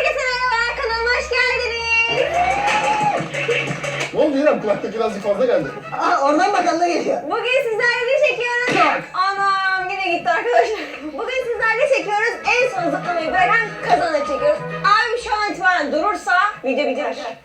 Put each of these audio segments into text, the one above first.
Herkese merhaba, kanalıma hoş geldiniz. Ne oldu İrem? Kulaklık birazcık fazla geldi. Aa oradan bakanla geliyor. Bugün sizlerle ne çekiyoruz? Anam yine gitti arkadaşlar. Bugün sizlerle çekiyoruz. En son zıplamayı bırakan kazanır çekiyoruz. Video.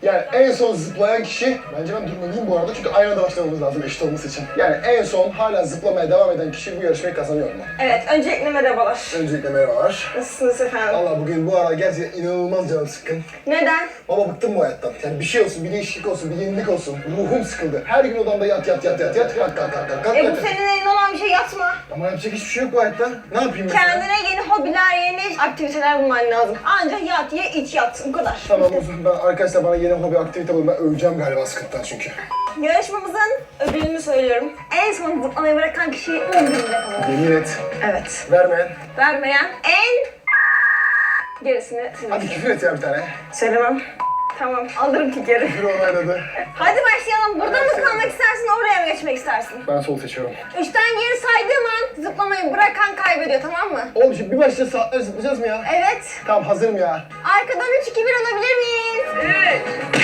Yani en son zıplayan kişi, bence ben durmalıyım bu arada çünkü aynı anda başlamamız lazım eşit olması için. Yani en son hala zıplamaya devam eden kişi bu yarışmayı kazanıyor mu? Evet, öncelikle merhabalar. Öncelikle merhabalar. Nasılsınız efendim? Valla bugün bu ara gerçekten inanılmaz canım sıkkın. Neden? Baba bıktım bu hayattan. Yani bir şey olsun, bir değişiklik olsun, bir yenilik olsun. Ruhum sıkıldı. Her gün odamda yat yat yat yat yat kalk kalk kalk kalk kalk. E bu senin elinde olan bir şey yatma. Ama yapacak hiçbir şey yok bu hayatta. Ne yapayım mesela? Kendine yeni hobiler, yeni aktiviteler bulman lazım. Ancak yat, ye, iç, yat. Bu kadar. Tamam o zaman ben arkadaşlar bana yeni hobi aktivite bulun. Ben öveceğim galiba sıkıntıdan çünkü. Yarışmamızın ödülünü söylüyorum. En son zıplamayı bırakan kişi 10 bin lira kazanır. Yemin et. Evet. Vermeyen. Vermeyen en gerisini siz Hadi küfür et ya bir tane. Söylemem. Tamam, alırım ki geri. Küfür onayladı. Hadi başlayalım. Burada mı kalmak istersin, oraya mı geçmek istersin? Ben sol seçiyorum. Üçten geri saydığım an zıplamayı bırakan kaybediyor, tamam mı? Oğlum şimdi bir başta saatler zıplayacağız mı ya? Evet. Tamam hazırım ya. Arkadan 3, 2, 1 alabilir miyiz? 3,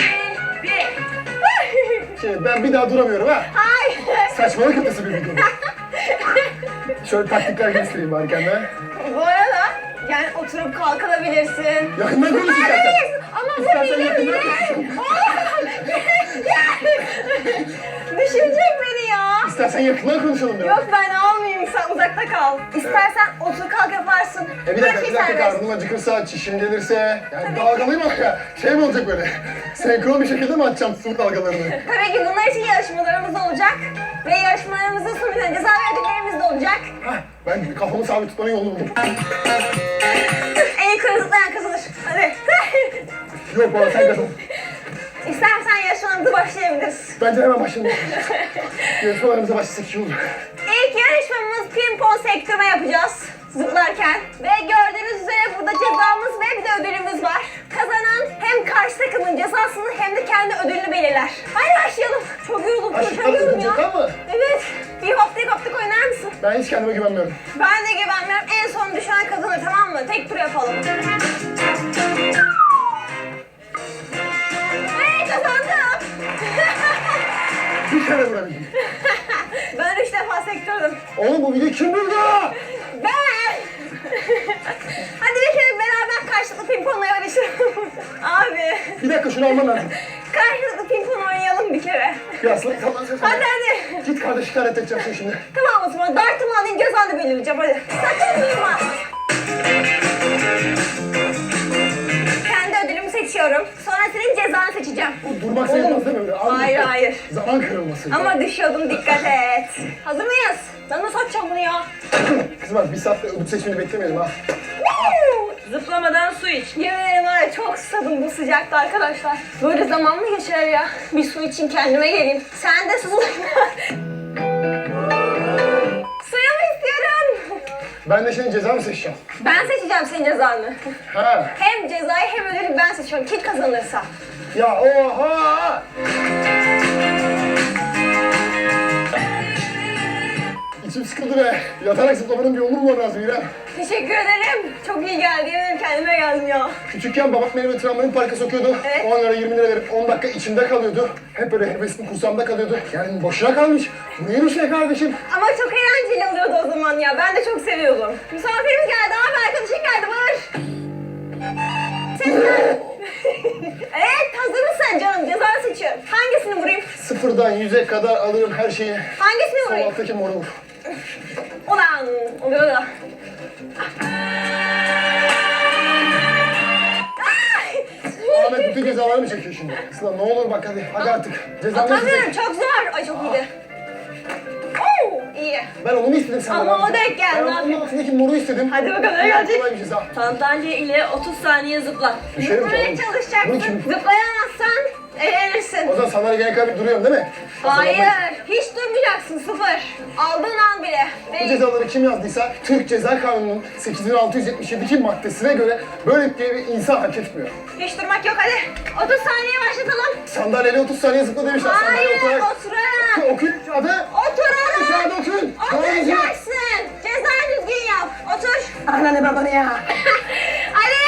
2, 1. Şimdi ben bir daha duramıyorum ha. Hayır. Saçmalık ötesi bir video. Şöyle taktikler göstereyim bari kendime. Bu arada yani oturup kalkabilirsin. Yakından konuş istersen. Hayır, ama bu İstersen hile yakından hile. konuşalım. Düşürecek beni ya. İstersen yakından konuşalım biraz. Yok ben almayayım sen uzakta kal. İstersen otur kalk yaparsın. E bir dakika, bir dakika serbest. karnım acıkırsa, çişim gelirse, yani dalgalıyım ama ya, şey mi olacak böyle? Senkron bir şekilde mi atacağım su dalgalarını? Tabii ki bunlar için yarışmalarımız olacak. Ve yarışmalarımızın sonunda ceza ve ödüllerimiz de olacak. Hah, ben kafamı sabit tutmanın yolunu buldum. En yukarı zıplayan kazanır. Hadi. Yok baba sen kazan. İstersen yarışmamıza başlayabiliriz. Bence hemen başlayalım. Yarışmalarımıza başlasak iyi olur. Pimpon sektirme yapacağız zıplarken. Ve gördüğünüz üzere burada cezamız ve bir de ödülümüz var. Kazanan hem karşı takımın cezasını hem de kendi ödülünü belirler. Hadi başlayalım. Çok yoruldum, şu koşamıyorum ya. cidden mi? Evet. Bir hoptik hoptik oynar mısın? Ben hiç kendime güvenmiyorum. Ben de güvenmiyorum. En son düşen kazanır tamam mı? Tek tur yapalım. Hey kazandım. Bir kere vurabildim. sektirdim. Oğlum bu videoyu kim buldu? Ben! Hadi bir kere beraber karşılıklı pimpon yarışalım. Abi, Bir dakika şunu almam lazım. karşılıklı pimpon oynayalım bir kere. Ya aslan tamam sen Hadi hadi. Git kardeş şikayet edeceğim seni şimdi. Tamam o zaman dartımı alayım cezanı belirleyeceğim hadi. Sakın durma. Kendi ödülümü seçiyorum. Cezanı seçeceğim. Durmak sayılmaz değil mi Hayır hayır. Zaman kırılması. Ama düşüyordum dikkat et. Hazır mıyız? Ben nasıl atacağım bunu ya? Kızım bak bir saatte ödül seçmeni beklemeyelim ha. Woo! Zıplamadan su iç. Yemin ederim var ya çok susadım bu sıcakta arkadaşlar. Böyle zaman mı geçer ya? Bir su için kendime geleyim. Sen de su. Suyu mu istiyorum? Ben de senin cezanı seçeceğim. Ben seçeceğim senin cezanı. Ha. Hem cezayı hem ödülü ben seçiyorum. Kim kazanırsa. Ya oha! İçim sıkıldı be. Yatarak zıplamanın bir yolunu bulmam lazım İrem. Teşekkür ederim. Çok iyi geldi. Yemin kendime geldim ya. Küçükken babam beni tramvayın parka sokuyordu. Evet. 10 lira 20 lira verip 10 dakika içimde kalıyordu. Hep böyle hevesim kursamda kalıyordu. Yani boşuna kalmış. Bu neymiş be kardeşim? Ama çok eğlenceli oluyordu o zaman ya. Ben de çok seviyordum. Misafirimiz geldi abi arkadaşın geldi var. Seslen. evet mısın canım? Cezanı seçiyorum. Hangisini vurayım? Sıfırdan yüze kadar alırım her şeyi. Hangisini Sol vurayım? alttaki moru vur. Ulan oluyor da. Ahmet bütün cezaları mı çekiyor şimdi? Sıla ne olur bak hadi. Hadi artık. Cezanı Atamıyorum çok zor. Ay çok iyiydi. Oo, iyi. Ben onu mu istedim senden? Ama o denk geldi, Ben ne onun yapayım? altındaki moru istedim. Hadi bakalım ne gelecek? Kolay bir ceza. Sandalye ile 30 saniye zıpla. Düşerim Zıplamaya. Bunu çalışacaksın. kim? Zıplayamazsan eğlenirsin. O zaman sandalye gene kadar duruyorum değil mi? Hayır, hiç durmayacaksın sıfır. Aldığın an bile. Bu Değil. cezaları kim yazdıysa Türk Ceza Kanunu'nun 8672 maddesine göre böyle bir insan hak etmiyor. Hiç durmak yok hadi. 30 saniye başlatalım. Sandalyeli 30 saniye zıpla demişler. Hayır, oturarak. oturarak. Okuyun adı. Oturarak. Tamam mı? Oturacaksın. Cezayı düzgün yap. Otur. Ananı babanı ya. hadi.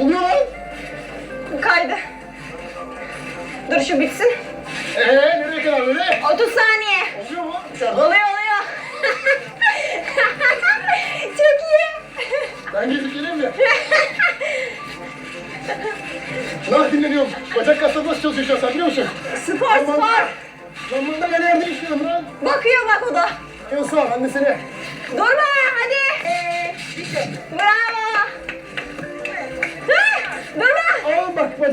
Oluyor lan! Kaydı. Dur şu bitsin. Eee nereye kadar böyle? 30 saniye. Oluyor mu? Dışarıda. Oluyor oluyor. Çok iyi. Ben gezip geleyim mi? Nah dinleniyorum. Bacak kasları nasıl çalışıyor şu an sen biliyor musun? Spor Aman. spor. Lan bunda ben yerde işliyorum lan. Bakıyor bak o da. De seni. Durma hadi. Bravo.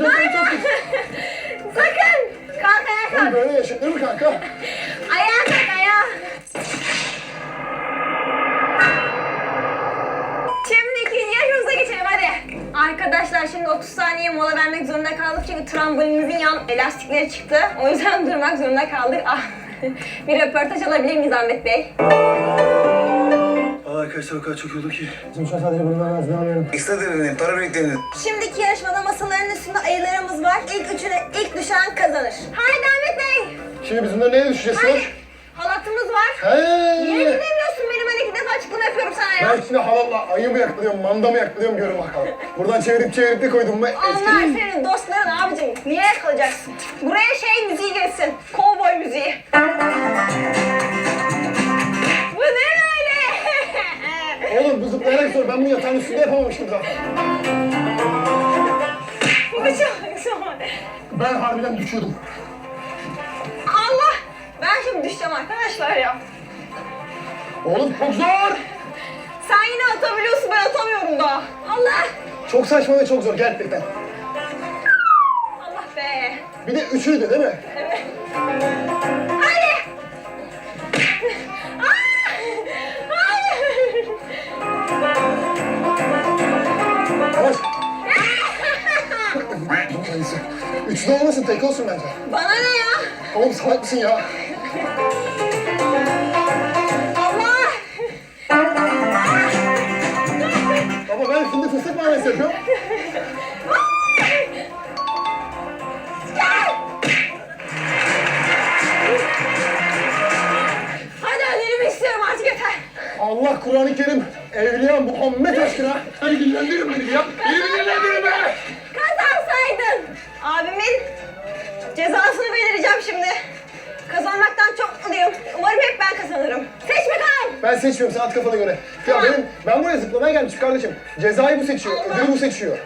Bak bacaklarım çok. Sakın. Kalk ayağa Oğlum kalk. böyle yaşanır mı kanka? Ayağa kalk ayağa. Şimdi ikinci yarışımıza geçelim hadi. Arkadaşlar şimdi 30 saniye mola vermek zorunda kaldık çünkü trambolinimizin yan elastikleri çıktı. O yüzden durmak zorunda kaldık. Ah. Bir röportaj alabilir miyiz Ahmet Bey? Arkadaşlar o kadar çok yoruldu ki. Bizim şu an sadece bundan devam edelim. Ekstra denedim, para biriktirelim. Şimdiki yarışmada masaların üstünde ayılarımız var. İlk üçüne ilk düşen kazanır. Haydi Ahmet Bey. Şimdi biz bunları neye düşeceğiz Haydi. Halatımız var. He. Niye dinlemiyorsun benim hani iki defa açıklama yapıyorum sana ya. Ben şimdi halamla ayı mı yaklıyorum, manda mı yaklıyorum görün bakalım. Buradan çevirip çevirip de koydum mu Onlar eski. senin dostların abicim. Niye yakalayacaksın? Buraya şey müziği gelsin. Kovboy müziği. Zıplayarak zor. Ben bunu yatağın üstünde yapamamıştım zaten. Çok zor. Ben harbiden düşüyordum. Allah! Ben şimdi düşeceğim arkadaşlar ya. Oğlum çok zor. Sen yine atabiliyorsun ben atamıyorum daha. Allah! Çok saçma ve çok zor gerçekten. Allah be. Bir de üçüydü değil mi? Hadi! Yavaş. Üçlü olmasın tek olsun bence. Bana ne ya? Oğlum salak mısın ya? Allah! Baba ben şimdi fıstık muamelesi yapıyorum. Hadi ödülümü istiyorum artık yeter. Allah Kur'an-ı Kerim Evliya Muhammed aşkına. Hadi dinlendirin beni ya. Beni dinlendirin be. Kazansaydın. Abimin cezasını belirleyeceğim şimdi. Kazanmaktan çok mutluyum. Umarım hep ben kazanırım. Seç bakalım. Ben seçmiyorum sen at kafana göre. Ya benim ben buraya zıplamaya gelmişim kardeşim. Cezayı bu seçiyor, Allah. ödülü bu seçiyor.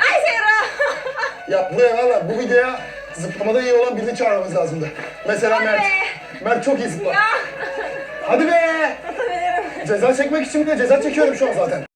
Ay Seyra. Ya buraya valla bu videoya zıplamada iyi olan birini çağırmamız lazımdı. Mesela Hadi Mert. be. Mert çok iyi zıplar. ya. Hadi be! Ceza çekmek için bile ceza çekiyorum şu an zaten.